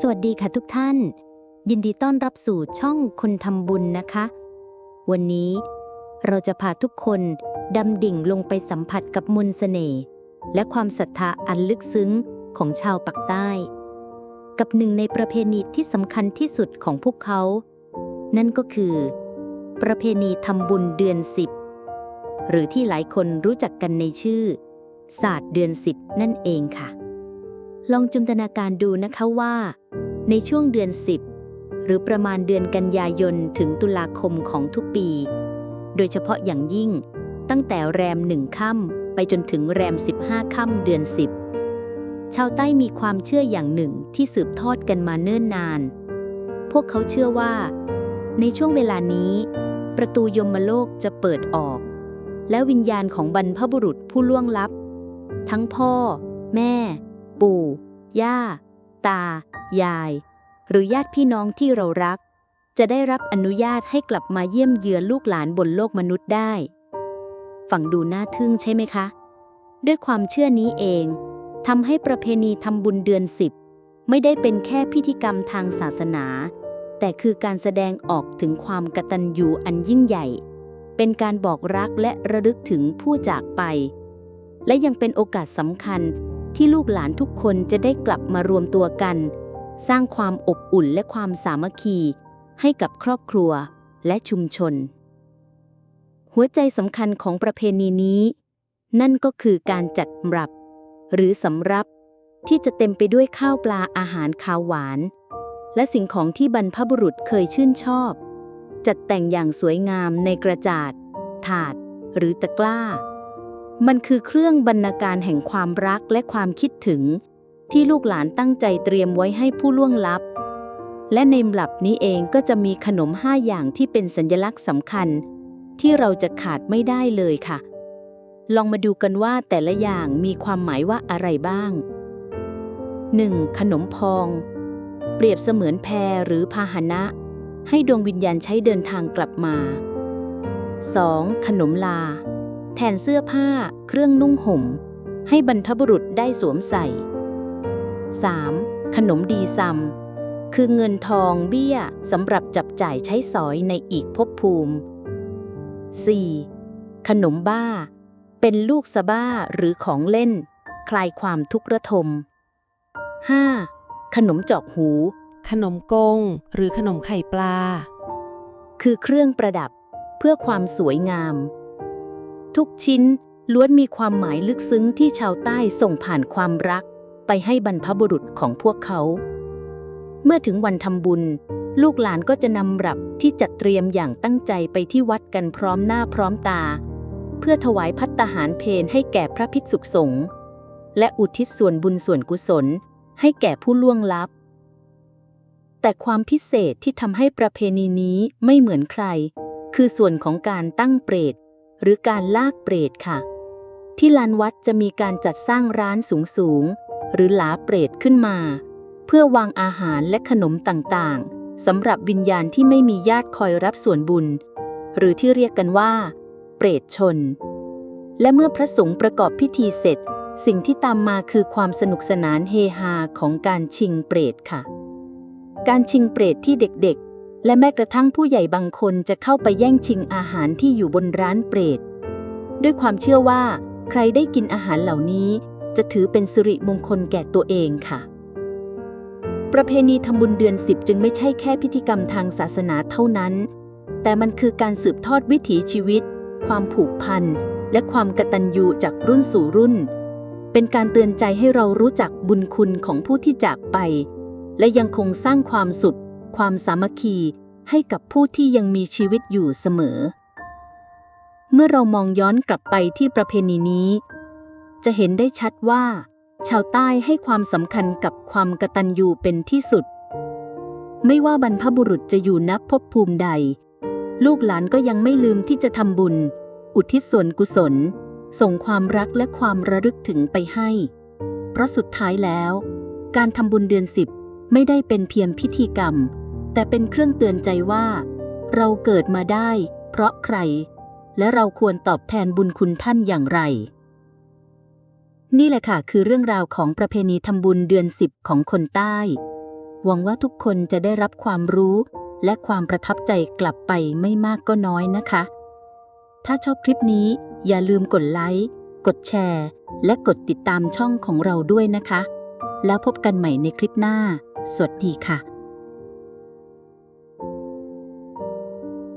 สวัสดีค่ะทุกท่าน ยินดีต้อนรับสู่ช่องคนทำบุญนะคะ วันนี้เราจะพาทุกคนดำดิ่งลงไปสัมผัสกับมนต์เสน่ห์และความศรัทธาอันลึกซึ้งของชาวปักใต้ กับหนึ่งในประเพณีที่สำคัญที่สุดของพวกเขา นั่นก็คือ ประเพณีทำบุญเดือนสิบหรือที่หลายคนรู้จักกันในชื่อ ศาสตร์เดือนสิบนั่นเองค่ะ ลองจินตนาการดูนะคะว่า ในช่วงเดือน 10 หรือประมาณเดือนกันยายนถึงตุลาคมของทุกปี โดยเฉพาะอย่างยิ่ง ตั้งแต่แรมหนึ่งค่ำไปจนถึงแรม 15ค่ำเดือน 10 ชาวใต้มีความเชื่ออย่างหนึ่งที่สืบทอดกันมาเนิ่นนาน พวกเขาเชื่อว่า ในช่วงเวลานี้ ประตูยมโลกจะเปิดออก และวิญญาณของบรรพบุรุษผู้ล่วงลับ ทั้งพ่อ แม่ ปู่ ย่า ตา ยาย หรือญาติพี่น้องที่เรารัก จะได้รับอนุญาตให้กลับมาเยี่ยมเยือนลูกหลานบนโลกมนุษย์ได้ ฟังดูน่าทึ่งใช่ไหมคะ ด้วยความเชื่อนี้เองทำให้ประเพณีทำบุญเดือนสิบไม่ได้เป็นแค่พิธีกรรมทางศาสนา แต่คือการแสดงออกถึงความกตัญญูอันยิ่งใหญ่ เป็นการบอกรักและระลึกถึงผู้จากไป และยังเป็นโอกาสสำคัญ ที่ลูกหลานทุกคนจะได้กลับมารวมตัวกัน สร้างความอบอุ่นและความสามัคคี ให้กับครอบครัวและชุมชน หัวใจสำคัญของประเพณีนี้ นั่นก็คือการจัดรับ หรือสำรับที่จะเต็มไปด้วยข้าวปลาอาหารคาวหวาน และสิ่งของที่บรรพบุรุษเคยชื่นชอบ จัดแต่งอย่างสวยงามในกระจาด ถาด หรือตะกร้า มันคือเครื่องบรรณาการแห่งความรักและความคิดถึง ที่ลูกหลานตั้งใจเตรียมไว้ให้ผู้ล่วงลับ และในหลับนี้เองก็จะมีขนมห้าอย่างที่เป็นสัญลักษณ์สำคัญ ที่เราจะขาดไม่ได้เลยค่ะ ลองมาดูกันว่าแต่ละอย่างมีความหมายว่าอะไรบ้าง 1. ขนมพอง เปรียบเสมือนแพรหรือพาหนะ ให้ดวงวิญญาณใช้เดินทางกลับมา 2. ขนมลา แทนเสื้อผ้า เครื่องนุ่งห่ม ให้บรรพบุรุษได้สวมใส่ 3. ขนมดีซัม คือเงินทองเบี้ยสำหรับจับจ่ายใช้สอยในอีกภพภูมิ 4. ขนมบ้า เป็นลูกสะบ้าหรือของเล่น คลายความทุกข์ระทม 5. ขนมจอกหู ขนมกง หรือขนมไข่ปลา คือเครื่องประดับเพื่อความสวยงาม ทุกชิ้นล้วนมีความหมายลึกซึ้งที่ชาวใต้ส่งผ่านความรัก ไปให้บรรพบุรุษของพวกเขา เมื่อถึงวันทำบุญ ลูกหลานก็จะนำรับที่จัดเตรียมอย่างตั้งใจไปที่วัดกันพร้อมหน้าพร้อมตา เพื่อถวายพัตตาหารเพนให้แก่พระภิกษุสงฆ์และอุทิศส่วนบุญส่วนกุศล ให้แก่ผู้ล่วงลับ แต่ความพิเศษที่ทำให้ประเพณีนี้ไม่เหมือนใคร คือส่วนของการตั้งเปรต หรือการลากเปรตค่ะ ที่ลานวัดจะมีการจัดสร้างร้านสูงๆหรือหลาเปรตขึ้นมา เพื่อวางอาหารและขนมต่างๆสำหรับวิญญาณที่ไม่มีญาติคอยรับส่วนบุญ หรือที่เรียกกันว่า เปรตชน และเมื่อพระสงฆ์ประกอบพิธีเสร็จ สิ่งที่ตามมาคือความสนุกสนานเฮฮาของการชิงเปรตค่ะ การชิงเปรตที่เด็กๆ และแม้กระทั่งผู้ใหญ่บางคนจะเข้าไปแย่งชิงอาหารที่อยู่บนร้านเปรต ด้วยความเชื่อว่า ใครได้กินอาหารเหล่านี้ จะถือเป็นสิริมงคลแก่ตัวเองค่ะ ประเพณีทำบุญเดือนสิบจึงไม่ใช่แค่พิธีกรรมทางศาสนาเท่านั้น แต่มันคือการสืบทอดวิถีชีวิต ความผูกพัน และความกตัญญูจากรุ่นสู่รุ่น เป็นการเตือนใจให้เรารู้จักบุญคุณของผู้ที่จากไป และยังคงสร้างความสุข ความสามัคคีให้กับผู้ที่ยังมีชีวิตอยู่เสมอ เมื่อเรามองย้อนกลับไปที่ประเพณีนี้ จะเห็นได้ชัดว่า ชาวใต้ให้ความสำคัญกับความกตัญญูเป็นที่สุด ไม่ว่าบรรพบุรุษจะอยู่นับภพภูมิใด ลูกหลานก็ยังไม่ลืมที่จะทำบุญ อุทิศส่วนกุศล ส่งความรักและความระลึกถึงไปให้ เพราะสุดท้ายแล้ว การทำบุญเดือนสิบ ไม่ได้เป็นเพียงพิธีกรรม แต่เป็นเครื่องเตือนใจว่า เราเกิดมาได้ เพราะใคร และเราควรตอบแทนบุญคุณท่านอย่างไร นี่แหละค่ะคือเรื่องราวของประเพณีทำบุญเดือนสิบของคนใต้ หวังว่าทุกคนจะได้รับความรู้และความประทับใจกลับไปไม่มากก็น้อยนะคะ ถ้าชอบคลิปนี้อย่าลืมกดไลค์ กดแชร์ และกดติดตามช่องของเราด้วยนะคะ แล้วพบกันใหม่ในคลิปหน้า สวัสดีค่ะ